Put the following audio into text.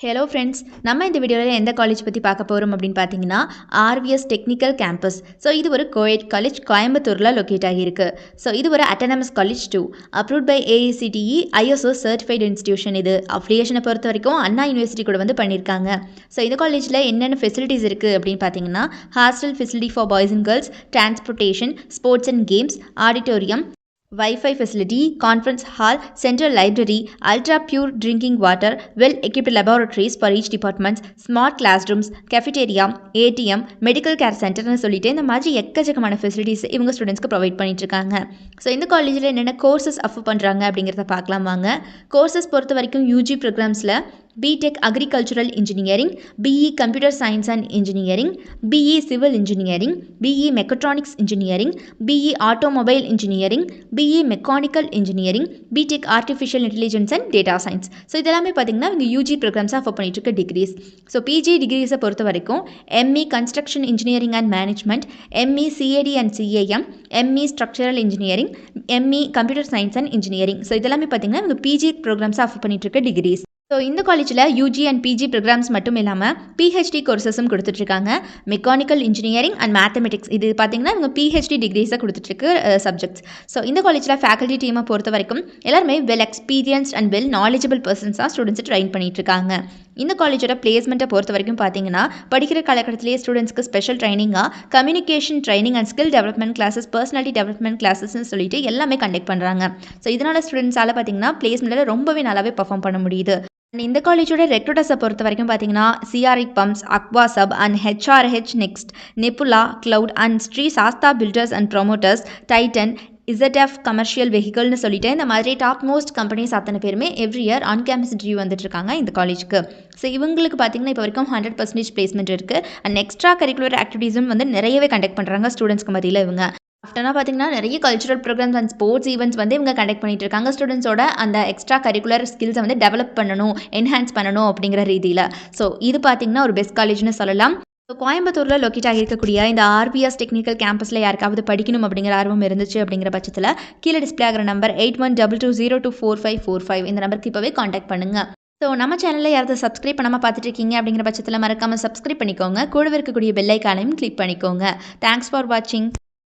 Hello friends நம்ம இந்த வீடியோவில் எந்த காலேஜ் பற்றி பார்க்க போகிறோம் அப்படின்னு பார்த்தீங்கன்னா ஆர்விஎஸ் டெக்னிக்கல் கேம்பஸ் ஸோ இது ஒரு கோயட் காலேஜ் கோயம்புத்தூரில் லொக்கேட் ஆகியிருக்கு. ஸோ இது ஒரு autonomous college too approved by AICTE ISO certified institution இது. அஃபிலியேஷனை பொறுத்த வரைக்கும் அண்ணா யூனிவர்சிட்டி கூட வந்து பண்ணியிருக்காங்க. ஸோ இந்த காலேஜில் என்னென்ன ஃபெசிலிட்டிஸ் இருக்குது அப்படின்னு பார்த்தீங்கன்னா hostel facility for boys and girls transportation sports and games auditorium wifi facility conference hall central library ultra pure drinking water well equipped laboratories for each departments smart classrooms cafeteria ATM medical care சென்டர்னு சொல்லிட்டு இந்த மாதிரி எக்கச்சக்கமான facilities இவங்க ஸ்டூடெண்ட்ஸ்க்கு provide பண்ணிட்டுருக்காங்க so இந்த காலேஜில் என்னென்ன கோர்சஸ் அஃபர் பண்ணுறாங்க அப்படிங்கிறத பார்க்கலாம் வாங்க கோர்சஸ் பொறுத்த வரைக்கும் UG ப்ரோக்ராம்ஸில் B Tech agricultural engineering BE computer science and engineering BE civil engineering BE mechatronics engineering BE automobile engineering BE mechanical engineering B Tech artificial intelligence and data science so இதெல்லாமே பார்த்தீங்கன்னா இவங்க UG programs offer பண்ணிட்டு இருக்க decrease so PG டிகிரிஸை பொறுத்த வரைக்கும் ME construction engineering and management ME CAD and CAM ME structural engineering ME computer science and engineering so இதெல்லாமே பார்த்தீங்கன்னா இவங்க பிஜி ப்ரோக்ராம்ஸ் ஆஃபர் பண்ணிட்டு இருக்க டிகிரிஸ் ஸோ இந்த காலேஜில் யூஜி அண்ட் பிஜி ப்ரோக்ராம்ஸ் மட்டும் இல்லாமல் பிஹெச்டி கோர்சஸும் கொடுத்துட்ருக்காங்க. மெக்கானிக்கல் இன்ஜினியரிங் அண்ட் மேத்தமெட்டிக்ஸ் இது பார்த்தீங்கன்னா இவங்க பிஹெச்டி டிகிரிஸாக கொடுத்துட்ருக்கு சப்ஜெக்ட்ஸ் ஸோ இந்த காலேஜில் ஃபேக்கல்ட்டி டீமை பொறுத்த வரைக்கும் எல்லாருமே well experienced and well knowledgeable பர்சன்ஸாக ஸ்டூடெண்ட்ஸை ட்ரைன் பண்ணிகிட்ருக்காங்க இருக்காங்க இந்த காலேஜோட பிளேஸ்மெண்ட்டை பொறுத்த வரைக்கும் பார்த்தீங்கன்னா படிக்கிற காலகட்டத்திலேயே ஸ்டூடெண்ட்ஸ்க்கு special ட்ரைனிங்காக communication training and skill development classes personality development கிளாஸஸ்னு சொல்லிட்டு எல்லாமே கண்டக்ட் பண்ணுறாங்க ஸோ இதனால் ஸ்டூடெண்ட்ஸால் பார்த்தீங்கன்னா பிளேஸ்மெண்ட்டில் ரொம்பவே நல்லாவே பர்ஃபார்ம் பண்ண முடியுது. அண்ட் இந்த காலேஜோட ரெக்ரூட்டர்ஸை பொறுத்த வரைக்கும் பார்த்தீங்கன்னா CRE pumps aqua sub and HRH next nebula cloud and Shri Sastha builders and promoters Titan ZF commercial வெஹிக்கல்னு சொல்லிட்டு இந்த மாதிரி டாப் மோஸ்ட் கம்பெனிஸ் அத்தனை பேருமே every year on campus interview வந்துட்டுருக்காங்க இந்த காலேஜுக்கு ஸோ இவங்களுக்கு பார்த்தீங்கன்னா இப்போ வரைக்கும் ஹண்ட்ரட் பர்சன்டேஜ் பிளேஸ்மெண்ட் இருக்குது அண்ட் எக்ஸ்ட்ரா கரிக்குலர் ஆக்டிவிட்டீஸும் வந்து நிறையவே கண்டக்ட் பண்ணுறாங்க ஸ்டூடெண்ட்ஸ்க்கு மத்தியில் இவங்க. ஆஃப்டர்னா பார்த்தீங்கன்னா நிறைய cultural programmes and sports events வந்து இவங்க கண்டக்ட் பண்ணிட்டு இருக்காங்க. ஸ்டூடெண்ட்ஸோட அந்த எக்ஸ்ட்ரா கரிக்குலர் ஸ்கில்ஸை வந்து டெவலப் பண்ணணும் என்ஹான்ஸ் பண்ணணும் அப்படிங்கிற ரீதியில். ஸோ இது பார்த்தீங்கன்னா ஒரு பெஸ்ட் காலேஜ்னு சொல்லலாம். ஸோ கோயம்புத்தூரில் லொக்கேட் ஆகியிருக்கக்கூடிய இந்த ஆர்பிஎஸ் டெக்னிக்கல் கேம்பஸில் யாருக்காவது படிக்கணும் அப்படிங்கிற ஆர்வம் இருந்துச்சு அப்படிங்கிற பட்சத்தில் கீழே டிஸ்பிளே ஆகிற number eight one double two zero two four five four five இந்த நம்பருக்கு இப்போவே காண்டாக்ட் பண்ணுங்கள் ஸோ நம்ம சேனலில் யாராவது சப்ஸ்கிரைப் பண்ணாமல் பார்த்துட்டு இருக்கீங்க அப்படிங்கிற பட்சத்தில் மறக்காமல் சப்ஸ்கிரைப் பண்ணிக்கோங்க. கூடவே இருக்கக்கூடிய பெல்லைக்கானையும் கிளிக் பண்ணிக்கோங்க. தேங்க்ஸ் ஃபார் வாட்சிங்